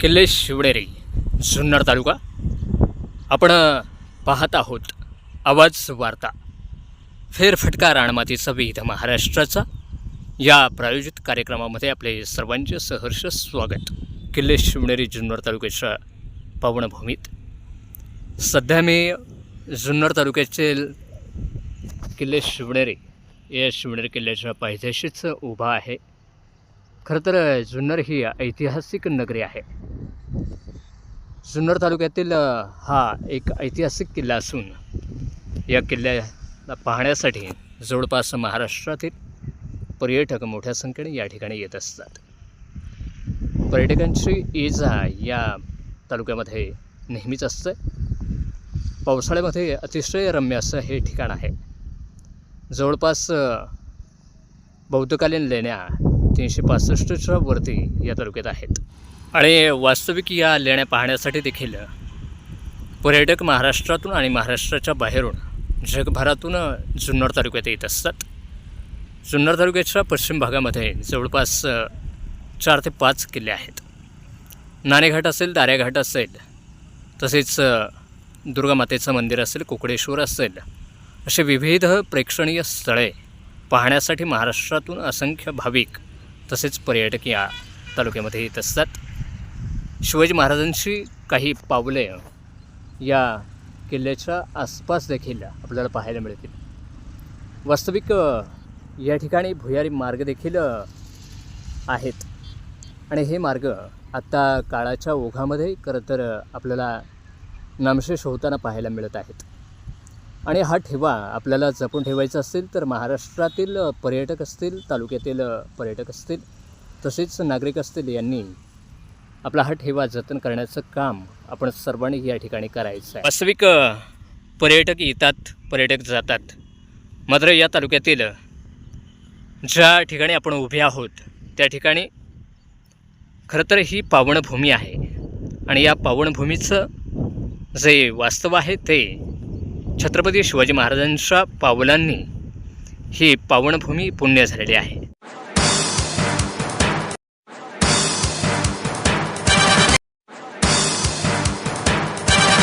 किल्ले शिवणेरी जुन्नर तालुका. आपण पाहत आहोत आवाज वार्ता. फेरफटका राणमातीचा विविध महाराष्ट्राचा. या प्रायोजित कार्यक्रमामध्ये आपले सर्वांचे सहर्ष स्वागत. किल्ले शिवणेरी जुन्नर तालुक्याच्या पावनभूमीत. सध्या मी जुन्नर तालुक्याचे किल्ले शिवणेरी या शिवणेरी किल्ल्याच्या पायथ्याशीच उभा आहे. खरं तर जुन्नर ही ऐतिहासिक नगरी आहे. जुन्नर तालुक्यातील हा एक ऐतिहासिक किल्ला असून या किल्ल्याला पाहण्यासाठी जवळपास महाराष्ट्रातील पर्यटक मोठ्या संख्येने या ठिकाणी येत असतात. पर्यटकांची ये जा या तालुक्यामध्ये नेहमीच असतं. पावसाळ्यामध्ये अतिशय रम्य असं हे ठिकाण आहे. जवळपास बौद्धकालीन लेण्या तीनशे पासष्टच्या वरती या तालुक्यात आहेत. आणि वास्तविक या लेण्या पाहण्यासाठी देखील पर्यटक महाराष्ट्रातून आणि महाराष्ट्राच्या बाहेरून जगभरातून जुन्नर तालुक्यात येत असतात. जुन्नर तालुक्याच्या पश्चिम भागामध्ये जवळपास चार ते पाच किल्ले आहेत. नाणेघाट असेल दाऱ्याघाट असेल तसेच दुर्गामातेचं मंदिर असेल कुकडेश्वर असेल असे विविध प्रेक्षणीय स्थळे पाहण्यासाठी महाराष्ट्रातून असंख्य भाविक तसेच पर्यटक या तालुक्यामध्ये येत असतात. शिवाजी महाराजांशी काही पावले या किल्ल्याच्या आसपास देखील आपल्याला पाहायला मिळतील. वास्तविक या ठिकाणी भुयारी मार्ग देखील आहेत. आणि हे मार्ग आत्ता काळाच्या ओघामध्ये खरं तर आपल्याला नामशेष होताना पाहायला मिळत आहेत. आणि हा ठेवा आपल्याला जपून ठेवायचा असेल तर महाराष्ट्रातील पर्यटक असतील तालुक्यातील पर्यटक असतील तसेच नागरिक असतील यांनी आपला हा ठेवा जतन करण्याचं काम आपण सर्वांनी या ठिकाणी करायचं आहे. वास्तविक पर्यटक येतात पर्यटक जातात. मात्र या तालुक्यातील ज्या ठिकाणी आपण उभे आहोत त्या ठिकाणी खरं तर ही पावनभूमी आहे. आणि या पावनभूमीचं जे वास्तव आहे ते छत्रपती शिवाजी महाराजांच्या पावलांनी ही पावनभूमी पुण्य झालेली आहे.